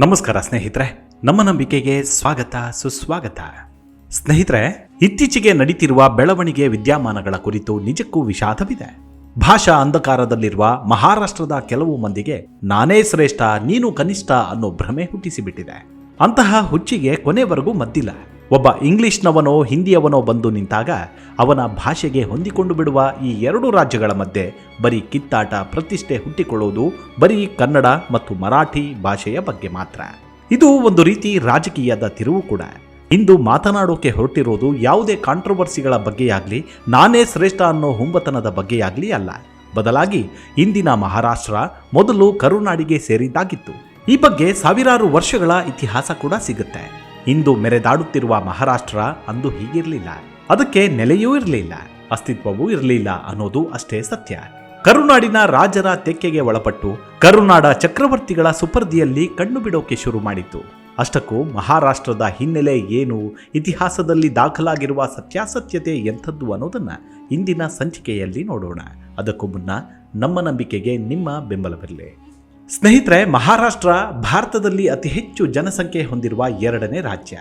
ನಮಸ್ಕಾರ ಸ್ನೇಹಿತರೆ, ನಮ್ಮ ನಂಬಿಕೆಗೆ ಸ್ವಾಗತ, ಸುಸ್ವಾಗತ. ಸ್ನೇಹಿತರೆ, ಇತ್ತೀಚೆಗೆ ನಡೀತಿರುವ ಬೆಳವಣಿಗೆ ವಿದ್ಯಮಾನಗಳ ಕುರಿತು ನಿಜಕ್ಕೂ ವಿಷಾದವಿದೆ. ಭಾಷಾ ಅಂಧಕಾರದಲ್ಲಿರುವ ಮಹಾರಾಷ್ಟ್ರದ ಕೆಲವು ಮಂದಿಗೆ, ನಾನೇ ಶ್ರೇಷ್ಠ, ನೀನು ಕನಿಷ್ಠ ಅನ್ನೋ ಭ್ರಮೆ ಹುಟ್ಟಿಸಿಬಿಟ್ಟಿದೆ. ಅಂತಹ ಹುಚ್ಚಿಗೆ ಕೊನೆವರೆಗೂ ಮದ್ದಿಲ್ಲ. ಒಬ್ಬ ಇಂಗ್ಲಿಷ್ನವನೋ ಹಿಂದಿಯವನೋ ಬಂದು ನಿಂತಾಗ ಅವನ ಭಾಷೆಗೆ ಹೊಂದಿಕೊಂಡು ಬಿಡುವ ಈ ಎರಡು ರಾಜ್ಯಗಳ ಮಧ್ಯೆ ಬರೀ ಕಿತ್ತಾಟ ಪ್ರತಿಷ್ಠೆ ಹುಟ್ಟಿಕೊಳ್ಳುವುದು ಬರೀ ಕನ್ನಡ ಮತ್ತು ಮರಾಠಿ ಭಾಷೆಯ ಬಗ್ಗೆ ಮಾತ್ರ. ಇದು ಒಂದು ರೀತಿ ರಾಜಕೀಯದ ತಿರುವು ಕೂಡ. ಇಂದು ಮಾತನಾಡೋಕೆ ಹೊರಟಿರೋದು ಯಾವುದೇ ಕಾಂಟ್ರವರ್ಸಿಗಳ ಬಗ್ಗೆಯಾಗಲಿ, ನಾನೇ ಶ್ರೇಷ್ಠ ಅನ್ನೋ ಹುಂಬತನದ ಬಗ್ಗೆಯಾಗಲಿ ಅಲ್ಲ. ಬದಲಾಗಿ ಇಂದಿನ ಮಹಾರಾಷ್ಟ್ರ ಮೊದಲು ಕರುನಾಡಿಗೆ ಸೇರಿದ್ದಾಗಿತ್ತು. ಈ ಬಗ್ಗೆ ಸಾವಿರಾರು ವರ್ಷಗಳ ಇತಿಹಾಸ ಕೂಡ ಸಿಗುತ್ತೆ. ಇಂದು ಮೆರೆದಾಡುತ್ತಿರುವ ಮಹಾರಾಷ್ಟ್ರ ಅಂದು ಹೀಗಿರಲಿಲ್ಲ. ಅದಕ್ಕೆ ನೆಲೆಯೂ ಇರಲಿಲ್ಲ, ಅಸ್ತಿತ್ವವೂ ಇರಲಿಲ್ಲ ಅನ್ನೋದು ಅಷ್ಟೇ ಸತ್ಯ. ಕರುನಾಡಿನ ರಾಜರ ತೆಕ್ಕೆಗೆ ಒಳಪಟ್ಟು ಕರುನಾಡ ಚಕ್ರವರ್ತಿಗಳ ಸುಪರ್ದಿಯಲ್ಲಿ ಕಣ್ಣು ಬಿಡೋಕೆ ಶುರು ಮಾಡಿತು ಅಷ್ಟಕ್ಕೂ ಮಹಾರಾಷ್ಟ್ರದ ಹಿನ್ನೆಲೆ ಏನು, ಇತಿಹಾಸದಲ್ಲಿ ದಾಖಲಾಗಿರುವ ಸತ್ಯಾಸತ್ಯತೆ ಎಂಥದ್ದು ಅನ್ನೋದನ್ನ ಇಂದಿನ ಸಂಚಿಕೆಯಲ್ಲಿ ನೋಡೋಣ. ಅದಕ್ಕೂ ಮುನ್ನ ನಮ್ಮ ನಂಬಿಕೆಗೆ ನಿಮ್ಮ ಬೆಂಬಲವಿರಲಿ. ಸ್ನೇಹಿತರೆ, ಮಹಾರಾಷ್ಟ್ರ ಭಾರತದಲ್ಲಿ ಅತಿ ಹೆಚ್ಚು ಜನಸಂಖ್ಯೆ ಹೊಂದಿರುವ ಎರಡನೇ ರಾಜ್ಯ.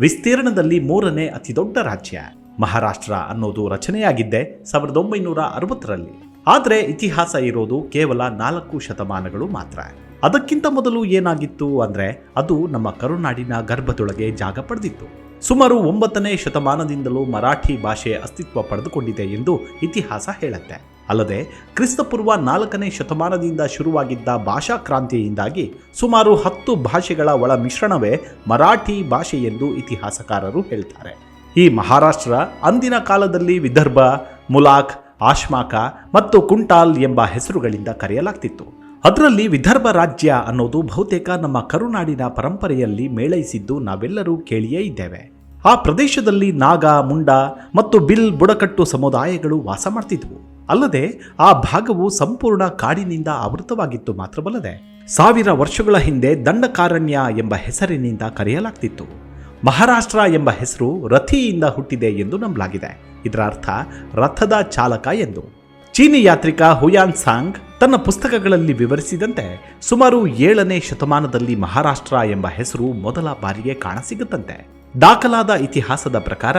ವಿಸ್ತೀರ್ಣದಲ್ಲಿ ಮೂರನೇ ಅತಿ ದೊಡ್ಡ ರಾಜ್ಯ. ಮಹಾರಾಷ್ಟ್ರ ಅನ್ನೋದು ರಚನೆಯಾಗಿದ್ದೆ ಸಾವಿರದ ಒಂಬೈನೂರ ಅರವತ್ತರಲ್ಲಿ. ಆದರೆ ಇತಿಹಾಸ ಇರೋದು ಕೇವಲ ನಾಲ್ಕು ಶತಮಾನಗಳು ಮಾತ್ರ. ಅದಕ್ಕಿಂತ ಮೊದಲು ಏನಾಗಿತ್ತು ಅಂದ್ರೆ ಅದು ನಮ್ಮ ಕರುನಾಡಿನ ಗರ್ಭದೊಳಗೆ ಜಾಗ ಪಡೆದಿತ್ತು. ಸುಮಾರು ಒಂಬತ್ತನೇ ಶತಮಾನದಿಂದಲೂ ಮರಾಠಿ ಭಾಷೆ ಅಸ್ತಿತ್ವ ಪಡೆದುಕೊಂಡಿದೆ ಎಂದು ಇತಿಹಾಸ ಹೇಳುತ್ತೆ. ಅಲ್ಲದೆ ಕ್ರಿಸ್ತಪೂರ್ವ ನಾಲ್ಕನೇ ಶತಮಾನದಿಂದ ಶುರುವಾಗಿದ್ದ ಭಾಷಾ ಕ್ರಾಂತಿಯಿಂದಾಗಿ ಸುಮಾರು ಹತ್ತು ಭಾಷೆಗಳ ಒಳ ಮಿಶ್ರಣವೇ ಮರಾಠಿ ಭಾಷೆ ಎಂದು ಇತಿಹಾಸಕಾರರು ಹೇಳ್ತಾರೆ. ಈ ಮಹಾರಾಷ್ಟ್ರ, ಅಂದಿನ ಕಾಲದಲ್ಲಿ ವಿದರ್ಭ, ಮುಲಾಖ್, ಆಶ್ಮಾಕ ಮತ್ತು ಕುಂಟಾಲ್ ಎಂಬ ಹೆಸರುಗಳಿಂದ ಕರೆಯಲಾಗ್ತಿತ್ತು. ಅದರಲ್ಲಿ ವಿದರ್ಭ ರಾಜ್ಯ ಅನ್ನೋದು ಬಹುತೇಕ ನಮ್ಮ ಕರುನಾಡಿನ ಪರಂಪರೆಯಲ್ಲಿ ಮೇಳೈಸಿದ್ದು ನಾವೆಲ್ಲರೂ ಕೇಳಿಯೇ ಇದ್ದೇವೆ. ಆ ಪ್ರದೇಶದಲ್ಲಿ ನಾಗ, ಮುಂಡ ಮತ್ತು ಬಿಲ್, ಬುಡಕಟ್ಟು ಸಮುದಾಯಗಳು ವಾಸ ಮಾಡ್ತಿದ್ವು. ಅಲ್ಲದೆ ಆ ಭಾಗವು ಸಂಪೂರ್ಣ ಕಾಡಿನಿಂದ ಆವೃತವಾಗಿತ್ತು ಮಾತ್ರವಲ್ಲದೆ ಸಾವಿರ ವರ್ಷಗಳ ಹಿಂದೆ ದಂಡಕಾರಣ್ಯ ಎಂಬ ಹೆಸರಿನಿಂದ ಕರೆಯಲಾಗ್ತಿತ್ತು. ಮಹಾರಾಷ್ಟ್ರ ಎಂಬ ಹೆಸರು ರಥಿಯಿಂದ ಹುಟ್ಟಿದೆ ಎಂದು ನಂಬಲಾಗಿದೆ. ಇದರ ಅರ್ಥ ರಥದ ಚಾಲಕ ಎಂದು. ಚೀನಿ ಯಾತ್ರಿಕ ಹುಯಾನ್ ಸಾಂಗ್ ತನ್ನ ಪುಸ್ತಕಗಳಲ್ಲಿ ವಿವರಿಸಿದಂತೆ ಸುಮಾರು ಏಳನೇ ಶತಮಾನದಲ್ಲಿ ಮಹಾರಾಷ್ಟ್ರ ಎಂಬ ಹೆಸರು ಮೊದಲ ಬಾರಿಗೆ ಕಾಣಸಿಗುತ್ತಂತೆ. ದಾಖಲಾದ ಇತಿಹಾಸದ ಪ್ರಕಾರ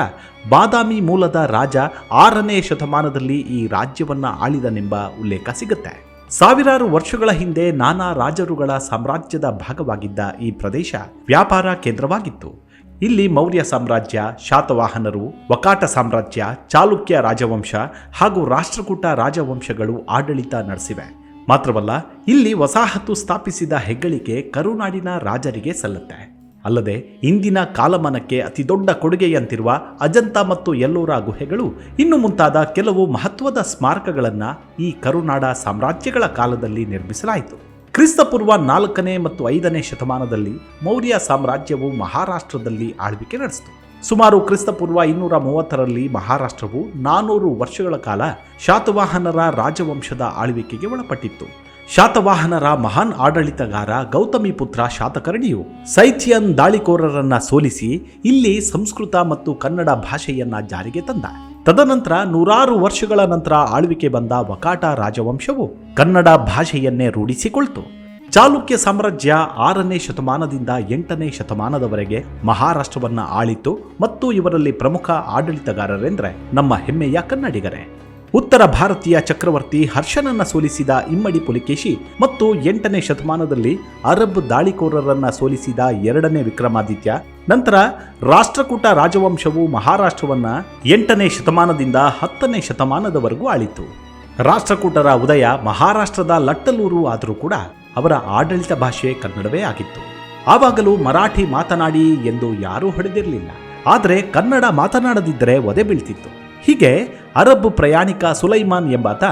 ಬಾದಾಮಿ ಮೂಲದ ರಾಜ ಆರನೇ ಶತಮಾನದಲ್ಲಿ ಈ ರಾಜ್ಯವನ್ನ ಆಳಿದನೆಂಬ ಉಲ್ಲೇಖ ಸಿಗುತ್ತೆ. ಸಾವಿರಾರು ವರ್ಷಗಳ ಹಿಂದೆ ನಾನಾ ರಾಜರುಗಳ ಸಾಮ್ರಾಜ್ಯದ ಭಾಗವಾಗಿದ್ದ ಈ ಪ್ರದೇಶ ವ್ಯಾಪಾರ ಕೇಂದ್ರವಾಗಿತ್ತು. ಇಲ್ಲಿ ಮೌರ್ಯ ಸಾಮ್ರಾಜ್ಯ, ಶಾತವಾಹನರು, ವಕಾಟ ಸಾಮ್ರಾಜ್ಯ, ಚಾಲುಕ್ಯ ರಾಜವಂಶ ಹಾಗೂ ರಾಷ್ಟ್ರಕೂಟ ರಾಜವಂಶಗಳು ಆಡಳಿತ ನಡೆಸಿವೆ. ಮಾತ್ರವಲ್ಲ, ಇಲ್ಲಿ ವಸಾಹತು ಸ್ಥಾಪಿಸಿದ ಹೆಗ್ಗಳಿಕೆ ಕರುನಾಡಿನ ರಾಜರಿಗೆ ಸಲ್ಲುತ್ತೆ. ಅಲ್ಲದೆ, ಇಂದಿನ ಕಾಲಮಾನಕ್ಕೆ ಅತಿ ದೊಡ್ಡ ಕೊಡುಗೆಯಂತಿರುವ ಅಜಂತ ಮತ್ತು ಎಲ್ಲೋರ ಗುಹೆಗಳು ಇನ್ನು ಮುಂತಾದ ಕೆಲವು ಮಹತ್ವದ ಸ್ಮಾರಕಗಳನ್ನು ಈ ಕರುನಾಡ ಸಾಮ್ರಾಜ್ಯಗಳ ಕಾಲದಲ್ಲಿ ನಿರ್ಮಿಸಲಾಯಿತು. ಕ್ರಿಸ್ತಪೂರ್ವ ನಾಲ್ಕನೇ ಮತ್ತು ಐದನೇ ಶತಮಾನದಲ್ಲಿ ಮೌರ್ಯ ಸಾಮ್ರಾಜ್ಯವು ಮಹಾರಾಷ್ಟ್ರದಲ್ಲಿ ಆಳ್ವಿಕೆ ನಡೆಸಿತು. ಸುಮಾರು ಕ್ರಿಸ್ತಪೂರ್ವ ಇನ್ನೂರ ಮೂವತ್ತರಲ್ಲಿ ಮಹಾರಾಷ್ಟ್ರವು ನಾನೂರು ವರ್ಷಗಳ ಕಾಲ ಶಾತವಾಹನರ ರಾಜವಂಶದ ಆಳ್ವಿಕೆಗೆ ಒಳಪಟ್ಟಿತ್ತು. ಶಾತವಾಹನರ ಮಹಾನ್ ಆಡಳಿತಗಾರ ಗೌತಮಿ ಪುತ್ರ ಶಾತಕರ್ಣಿಯು ಸೈಥಿಯನ್ ದಾಳಿಕೋರರನ್ನ ಸೋಲಿಸಿ ಇಲ್ಲಿ ಸಂಸ್ಕೃತ ಮತ್ತು ಕನ್ನಡ ಭಾಷೆಯನ್ನ ಜಾರಿಗೆ ತಂದ. ತದನಂತರ ನೂರಾರು ವರ್ಷಗಳ ನಂತರ ಆಳ್ವಿಕೆ ಬಂದ ವಕಾಟ ರಾಜವಂಶವು ಕನ್ನಡ ಭಾಷೆಯನ್ನೇ ರೂಢಿಸಿಕೊಳ್ತು. ಚಾಲುಕ್ಯ ಸಾಮ್ರಾಜ್ಯ ಆರನೇ ಶತಮಾನದಿಂದ ಎಂಟನೇ ಶತಮಾನದವರೆಗೆ ಮಹಾರಾಷ್ಟ್ರವನ್ನ ಆಳಿತು ಮತ್ತು ಇವರಲ್ಲಿ ಪ್ರಮುಖ ಆಡಳಿತಗಾರರೆಂದ್ರೆ ನಮ್ಮ ಹೆಮ್ಮೆಯ ಕನ್ನಡಿಗರೇ. ಉತ್ತರ ಭಾರತೀಯ ಚಕ್ರವರ್ತಿ ಹರ್ಷನನ್ನ ಸೋಲಿಸಿದ ಇಮ್ಮಡಿ ಪುಲಿಕೇಶಿ ಮತ್ತು ಎಂಟನೇ ಶತಮಾನದಲ್ಲಿ ಅರಬ್ ದಾಳಿಕೋರರನ್ನ ಸೋಲಿಸಿದ ಎರಡನೇ ವಿಕ್ರಮಾದಿತ್ಯ. ನಂತರ ರಾಷ್ಟ್ರಕೂಟ ರಾಜವಂಶವು ಮಹಾರಾಷ್ಟ್ರವನ್ನ ಎಂಟನೇ ಶತಮಾನದಿಂದ ಹತ್ತನೇ ಶತಮಾನದವರೆಗೂ ಆಳಿತು. ರಾಷ್ಟ್ರಕೂಟರ ಉದಯ ಮಹಾರಾಷ್ಟ್ರದ ಲಟ್ಟಲೂರು ಆದರೂ ಕೂಡ ಅವರ ಆಡಳಿತ ಭಾಷೆ ಕನ್ನಡವೇ ಆಗಿತ್ತು. ಆವಾಗಲೂ ಮರಾಠಿ ಮಾತನಾಡಿ ಎಂದು ಯಾರೂ ಹೊಡೆದಿರಲಿಲ್ಲ. ಆದರೆ ಕನ್ನಡ ಮಾತನಾಡದಿದ್ದರೆ ಒದೆ ಬೀಳ್ತಿತ್ತು. ಹೀಗೆ ಅರಬ್ ಪ್ರಯಾಣಿಕ ಸುಲೈಮಾನ್ ಎಂಬಾತ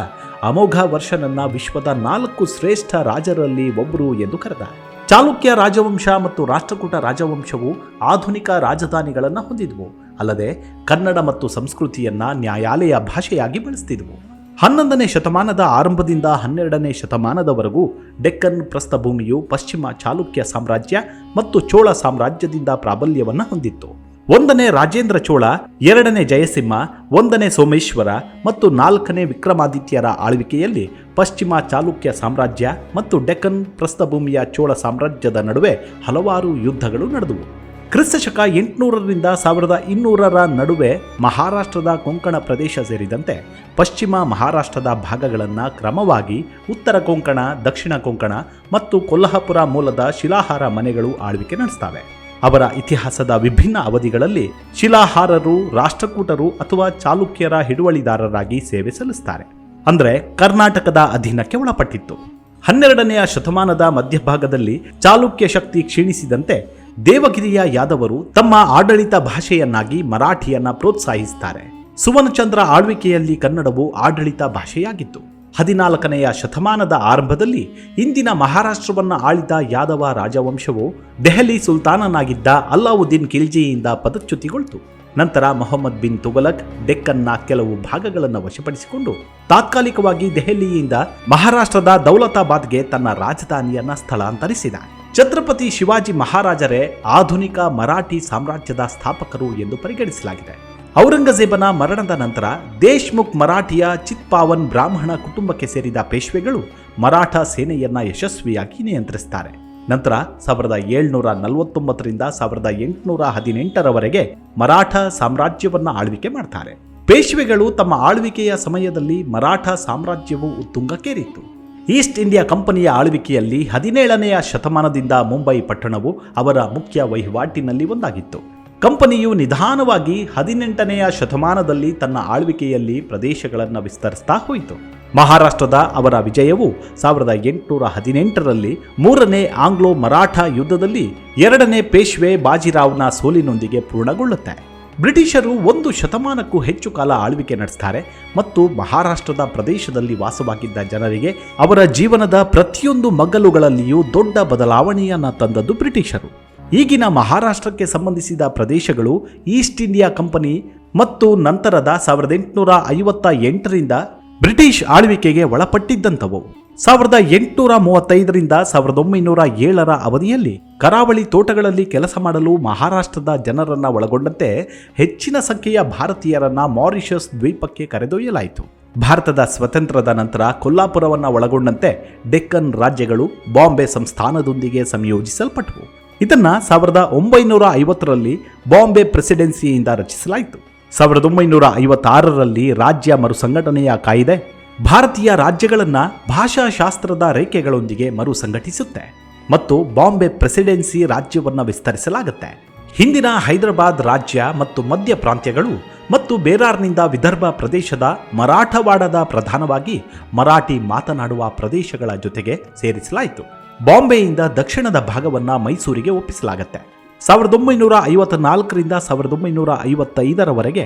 ಅಮೋಘ ವರ್ಷನನ್ನ ವಿಶ್ವದ ನಾಲ್ಕು ಶ್ರೇಷ್ಠ ರಾಜರಲ್ಲಿ ಒಬ್ಬರು ಎಂದು ಕರೆದ. ಚಾಲುಕ್ಯ ರಾಜವಂಶ ಮತ್ತು ರಾಷ್ಟ್ರಕೂಟ ರಾಜವಂಶವು ಆಧುನಿಕ ರಾಜಧಾನಿಗಳನ್ನು ಹೊಂದಿದ್ವು. ಅಲ್ಲದೆ ಕನ್ನಡ ಮತ್ತು ಸಂಸ್ಕೃತಿಯನ್ನ ನ್ಯಾಯಾಲಯ ಭಾಷೆಯಾಗಿ ಬಳಸ್ತಿದ್ವು. ಹನ್ನೊಂದನೇ ಶತಮಾನದ ಆರಂಭದಿಂದ ಹನ್ನೆರಡನೇ ಶತಮಾನದವರೆಗೂ ಡೆಕ್ಕನ್ ಪ್ರಸ್ಥಭೂಮಿಯು ಪಶ್ಚಿಮ ಚಾಲುಕ್ಯ ಸಾಮ್ರಾಜ್ಯ ಮತ್ತು ಚೋಳ ಸಾಮ್ರಾಜ್ಯದಿಂದ ಪ್ರಾಬಲ್ಯವನ್ನು ಹೊಂದಿತ್ತು. ಒಂದನೇ ರಾಜೇಂದ್ರ ಚೋಳ, ಎರಡನೇ ಜಯಸಿಂಹ, ಒಂದನೇ ಸೋಮೇಶ್ವರ ಮತ್ತು ನಾಲ್ಕನೇ ವಿಕ್ರಮಾದಿತ್ಯರ ಆಳ್ವಿಕೆಯಲ್ಲಿ ಪಶ್ಚಿಮ ಚಾಲುಕ್ಯ ಸಾಮ್ರಾಜ್ಯ ಮತ್ತು ಡೆಕ್ಕನ್ ಪ್ರಸ್ಥಭೂಮಿಯ ಚೋಳ ಸಾಮ್ರಾಜ್ಯದ ನಡುವೆ ಹಲವಾರು ಯುದ್ಧಗಳು ನಡೆದವು. ಕ್ರಿಸ್ತಶಕ ಎಂಟುನೂರರಿಂದ ಸಾವಿರದ ಇನ್ನೂರರ ನಡುವೆ ಮಹಾರಾಷ್ಟ್ರದ ಕೊಂಕಣ ಪ್ರದೇಶ ಸೇರಿದಂತೆ ಪಶ್ಚಿಮ ಮಹಾರಾಷ್ಟ್ರದ ಭಾಗಗಳನ್ನು ಕ್ರಮವಾಗಿ ಉತ್ತರ ಕೊಂಕಣ, ದಕ್ಷಿಣ ಕೊಂಕಣ ಮತ್ತು ಕೊಲ್ಹಾಪುರ ಮೂಲದ ಶಿಲಾಹಾರ ಮನೆಗಳು ಆಳ್ವಿಕೆ ನಡೆಸ್ತವೆ. ಅವರ ಇತಿಹಾಸದ ವಿಭಿನ್ನ ಅವಧಿಗಳಲ್ಲಿ ಶಿಲಾಹಾರರು, ರಾಷ್ಟ್ರಕೂಟರು ಅಥವಾ ಚಾಲುಕ್ಯರ ಹಿಡುವಳಿದಾರರಾಗಿ ಸೇವೆ ಸಲ್ಲಿಸ್ತಾರೆ. ಅಂದರೆ ಕರ್ನಾಟಕದ ಅಧೀನಕ್ಕೆ ಒಳಪಟ್ಟಿತ್ತು. ಹನ್ನೆರಡನೆಯ ಶತಮಾನದ ಮಧ್ಯಭಾಗದಲ್ಲಿ ಚಾಲುಕ್ಯ ಶಕ್ತಿ ಕ್ಷೀಣಿಸಿದಂತೆ ದೇವಗಿರಿಯ ಯಾದವರು ತಮ್ಮ ಆಡಳಿತ ಭಾಷೆಯನ್ನಾಗಿ ಮರಾಠಿಯನ್ನ ಪ್ರೋತ್ಸಾಹಿಸುತ್ತಾರೆ ಸುವರ್ಣಚಂದ್ರ ಆಳ್ವಿಕೆಯಲ್ಲಿ ಕನ್ನಡವು ಆಡಳಿತ ಭಾಷೆಯಾಗಿತ್ತು. ಹದಿನಾಲ್ಕನೆಯ ಶತಮಾನದ ಆರಂಭದಲ್ಲಿ ಇಂದಿನ ಮಹಾರಾಷ್ಟ್ರವನ್ನು ಆಳಿದ ಯಾದವ ರಾಜವಂಶವು ದೆಹಲಿ ಸುಲ್ತಾನನಾಗಿದ್ದ ಅಲ್ಲಾವುದ್ದೀನ್ ಖಿಲ್ಜಿಯಿಂದ ಪದಚ್ಯುತಿಗೊಳ್ತು. ನಂತರ ಮೊಹಮ್ಮದ್ ಬಿನ್ ತುಗಲಕ್ ಡೆಕ್ಕನ್ನ ಕೆಲವು ಭಾಗಗಳನ್ನು ವಶಪಡಿಸಿಕೊಂಡು ತಾತ್ಕಾಲಿಕವಾಗಿ ದೆಹಲಿಯಿಂದ ಮಹಾರಾಷ್ಟ್ರದ ದೌಲತಾಬಾದ್ಗೆ ತನ್ನ ರಾಜಧಾನಿಯನ್ನು ಸ್ಥಳಾಂತರಿಸಿದ. ಛತ್ರಪತಿ ಶಿವಾಜಿ ಮಹಾರಾಜರೇ ಆಧುನಿಕ ಮರಾಠಿ ಸಾಮ್ರಾಜ್ಯದ ಸ್ಥಾಪಕರು ಎಂದು ಪರಿಗಣಿಸಲಾಗಿದೆ. ಔರಂಗಜೇಬನ ಮರಣದ ನಂತರ ದೇಶ್ಮುಖ್ ಮರಾಠಿಯ ಚಿತ್ಪಾವನ್ ಬ್ರಾಹ್ಮಣ ಕುಟುಂಬಕ್ಕೆ ಸೇರಿದ ಪೇಶ್ವೆಗಳು ಮರಾಠ ಸೇನೆಯನ್ನ ಯಶಸ್ವಿಯಾಗಿ ನಿಯಂತ್ರಿಸುತ್ತಾರೆ ನಂತರ ಸಾವಿರದ ಏಳ್ನೂರ ನಲವತ್ತೊಂಬತ್ತರಿಂದ ಸಾವಿರದ ಎಂಟುನೂರ ಹದಿನೆಂಟರವರೆಗೆ ಮರಾಠ ಸಾಮ್ರಾಜ್ಯವನ್ನ ಆಳ್ವಿಕೆ ಮಾಡ್ತಾರೆ. ಪೇಶ್ವೆಗಳು ತಮ್ಮ ಆಳ್ವಿಕೆಯ ಸಮಯದಲ್ಲಿ ಮರಾಠ ಸಾಮ್ರಾಜ್ಯವು ಉತ್ತುಂಗಕ್ಕೇರಿತ್ತು. ಈಸ್ಟ್ ಇಂಡಿಯಾ ಕಂಪನಿಯ ಆಳ್ವಿಕೆಯಲ್ಲಿ ಹದಿನೇಳನೆಯ ಶತಮಾನದಿಂದ ಮುಂಬೈ ಪಟ್ಟಣವು ಅವರ ಮುಖ್ಯ ವಹಿವಾಟಿನಲ್ಲಿ ಒಂದಾಗಿತ್ತು. ಕಂಪನಿಯು ನಿಧಾನವಾಗಿ ಹದಿನೆಂಟನೆಯ ಶತಮಾನದಲ್ಲಿ ತನ್ನ ಆಳ್ವಿಕೆಯಲ್ಲಿ ಪ್ರದೇಶಗಳನ್ನು ವಿಸ್ತರಿಸ್ತಾ ಹೋಯಿತು. ಮಹಾರಾಷ್ಟ್ರದ ಅವರ ವಿಜಯವು ಸಾವಿರದ ಎಂಟುನೂರ ಹದಿನೆಂಟರಲ್ಲಿ ಮೂರನೇ ಆಂಗ್ಲೋ ಮರಾಠ ಯುದ್ಧದಲ್ಲಿ ಎರಡನೇ ಪೇಶ್ವೆ ಬಾಜಿರಾವ್ನ ಸೋಲಿನೊಂದಿಗೆ ಪೂರ್ಣಗೊಳ್ಳುತ್ತೆ. ಬ್ರಿಟಿಷರು ಒಂದು ಶತಮಾನಕ್ಕೂ ಹೆಚ್ಚು ಕಾಲ ಆಳ್ವಿಕೆ ನಡೆಸ್ತಾರೆ ಮತ್ತು ಮಹಾರಾಷ್ಟ್ರದ ಪ್ರದೇಶದಲ್ಲಿ ವಾಸವಾಗಿದ್ದ ಜನರಿಗೆ ಅವರ ಜೀವನದ ಪ್ರತಿಯೊಂದು ಮಗ್ಗಲುಗಳಲ್ಲಿಯೂ ದೊಡ್ಡ ಬದಲಾವಣೆಯನ್ನು ತಂದದ್ದು ಬ್ರಿಟಿಷರು. ಈಗಿನ ಮಹಾರಾಷ್ಟ್ರಕ್ಕೆ ಸಂಬಂಧಿಸಿದ ಪ್ರದೇಶಗಳು ಈಸ್ಟ್ ಇಂಡಿಯಾ ಕಂಪನಿ ಮತ್ತು ನಂತರದ ಸಾವಿರದ ಎಂಟುನೂರ ಐವತ್ತ ಎಂಟರಿಂದ ಬ್ರಿಟಿಷ್ ಆಳ್ವಿಕೆಗೆ ಒಳಪಟ್ಟಿದ್ದಂಥವು. ಸಾವಿರದ ಎಂಟುನೂರ ಮೂವತ್ತೈದರಿಂದ ಸಾವಿರದ ಒಂಬೈನೂರ ಏಳರ ಅವಧಿಯಲ್ಲಿ ಕರಾವಳಿ ತೋಟಗಳಲ್ಲಿ ಕೆಲಸ ಮಾಡಲು ಮಹಾರಾಷ್ಟ್ರದ ಜನರನ್ನು ಒಳಗೊಂಡಂತೆ ಹೆಚ್ಚಿನ ಸಂಖ್ಯೆಯ ಭಾರತೀಯರನ್ನ ಮಾರಿಷಸ್ ದ್ವೀಪಕ್ಕೆ ಕರೆದೊಯ್ಯಲಾಯಿತು. ಭಾರತದ ಸ್ವತಂತ್ರದ ನಂತರ ಕೊಲ್ಲಾಪುರವನ್ನು ಒಳಗೊಂಡಂತೆ ಡೆಕ್ಕನ್ ರಾಜ್ಯಗಳು ಬಾಂಬೆ ಸಂಸ್ಥಾನದೊಂದಿಗೆ ಸಂಯೋಜಿಸಲ್ಪಟ್ಟವು. ಇದನ್ನ ಸಾವಿರದ ಒಂಬೈನೂರ ಐವತ್ತರಲ್ಲಿ ಬಾಂಬೆ ಪ್ರೆಸಿಡೆನ್ಸಿಯಿಂದ ರಚಿಸಲಾಯಿತು. ಸಾವಿರದ ಒಂಬೈನೂರ ಐವತ್ತಾರರಲ್ಲಿ ರಾಜ್ಯ ಮರುಸಂಘಟನೆಯ ಕಾಯಿದೆ ಭಾರತೀಯ ರಾಜ್ಯಗಳನ್ನು ಭಾಷಾಶಾಸ್ತ್ರದ ರೇಖೆಗಳೊಂದಿಗೆ ಮರು ಸಂಘಟಿಸುತ್ತೆ ಮತ್ತು ಬಾಂಬೆ ಪ್ರೆಸಿಡೆನ್ಸಿ ರಾಜ್ಯವನ್ನು ವಿಸ್ತರಿಸಲಾಗುತ್ತೆ. ಹಿಂದಿನ ಹೈದರಾಬಾದ್ ರಾಜ್ಯ ಮತ್ತು ಮಧ್ಯ ಪ್ರಾಂತ್ಯಗಳು ಮತ್ತು ಬೇರಾರ್ನಿಂದ ವಿದರ್ಭ ಪ್ರದೇಶದ ಮರಾಠವಾಡದ ಪ್ರಧಾನವಾಗಿ ಮರಾಠಿ ಮಾತನಾಡುವ ಪ್ರದೇಶಗಳ ಜೊತೆಗೆ ಸೇರಿಸಲಾಯಿತು. ಬಾಂಬೆಯಿಂದ ದಕ್ಷಿಣದ ಭಾಗವನ್ನ ಮೈಸೂರಿಗೆ ಒಪ್ಪಿಸಲಾಗುತ್ತೆ. ಸಾವಿರದ ಒಂಬೈನೂರ ಐವತ್ತ ನಾಲ್ಕರಿಂದ ಸಾವಿರದ ಒಂಬೈನೂರ ಐವತ್ತೈದರವರೆಗೆ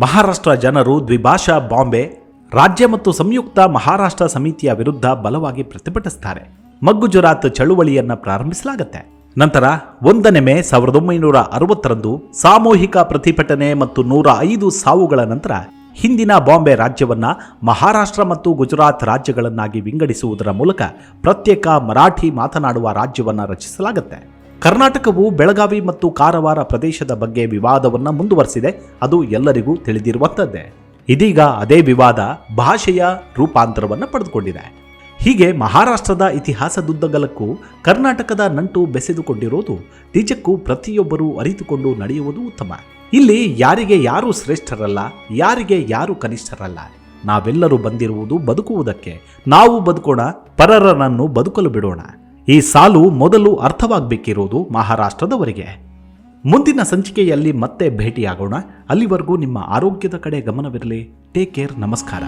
ಮಹಾರಾಷ್ಟ್ರ ಜನರು ದ್ವಿಭಾಷಾ ಬಾಂಬೆ, ರಾಜ್ಯ ಮತ್ತು ಸಂಯುಕ್ತ ಮಹಾರಾಷ್ಟ್ರ ಸಮಿತಿಯ ವಿರುದ್ಧ ಬಲವಾಗಿ ಪ್ರತಿಭಟಿಸುತ್ತಾರೆ ಮಗ್ಗು ಜುರಾತ್ ಚಳುವಳಿಯನ್ನ ಪ್ರಾರಂಭಿಸಲಾಗುತ್ತೆ. ನಂತರ ಒಂದನೇ ಮೇ ಸಾವಿರದ ಒಂಬೈನೂರ ಅರವತ್ತರಂದು ಸಾಮೂಹಿಕ ಪ್ರತಿಭಟನೆ ಮತ್ತು ನೂರ ಐದು ಸಾವುಗಳ ನಂತರ ಹಿಂದಿನ ಬಾಂಬೆ ರಾಜ್ಯವನ್ನ ಮಹಾರಾಷ್ಟ್ರ ಮತ್ತು ಗುಜರಾತ್ ರಾಜ್ಯಗಳನ್ನಾಗಿ ವಿಂಗಡಿಸುವುದರ ಮೂಲಕ ಪ್ರತ್ಯೇಕ ಮರಾಠಿ ಮಾತನಾಡುವ ರಾಜ್ಯವನ್ನ ರಚಿಸಲಾಗುತ್ತೆ. ಕರ್ನಾಟಕವು ಬೆಳಗಾವಿ ಮತ್ತು ಕಾರವಾರ ಪ್ರದೇಶದ ಬಗ್ಗೆ ವಿವಾದವನ್ನ ಮುಂದುವರೆಸಿದೆ. ಅದು ಎಲ್ಲರಿಗೂ ತಿಳಿದಿರುವಂಥದ್ದೇ. ಇದೀಗ ಅದೇ ವಿವಾದ ಭಾಷೆಯ ರೂಪಾಂತರವನ್ನು ಪಡೆದುಕೊಂಡಿದೆ. ಹೀಗೆ ಮಹಾರಾಷ್ಟ್ರದ ಇತಿಹಾಸದುದ್ದಗಲಕ್ಕೂ ಕರ್ನಾಟಕದ ನಂಟು ಬೆಸೆದುಕೊಂಡಿರೋದು ನಿಜಕ್ಕೂ ಪ್ರತಿಯೊಬ್ಬರೂ ಅರಿತುಕೊಂಡು ನಡೆಯುವುದು ಉತ್ತಮ. ಇಲ್ಲಿ ಯಾರಿಗೆ ಯಾರು ಶ್ರೇಷ್ಠರಲ್ಲ, ಯಾರಿಗೆ ಯಾರು ಕನಿಷ್ಠರಲ್ಲ? ನಾವೆಲ್ಲರೂ ಬಂದಿರುವುದು ಬದುಕುವುದಕ್ಕೆ. ನಾವು ಬದುಕೋಣ, ಪರರನನ್ನು ಬದುಕಲು ಬಿಡೋಣ. ಈ ಸಾಲು ಮೊದಲು ಅರ್ಥವಾಗಬೇಕಿರೋದು ಮಹಾರಾಷ್ಟ್ರದವರಿಗೆ. ಮುಂದಿನ ಸಂಚಿಕೆಯಲ್ಲಿ ಮತ್ತೆ ಭೇಟಿಯಾಗೋಣ. ಅಲ್ಲಿವರೆಗೂ ನಿಮ್ಮ ಆರೋಗ್ಯದ ಕಡೆ ಗಮನವಿರಲಿ. ಟೇಕ್ ಕೇರ್ ನಮಸ್ಕಾರ.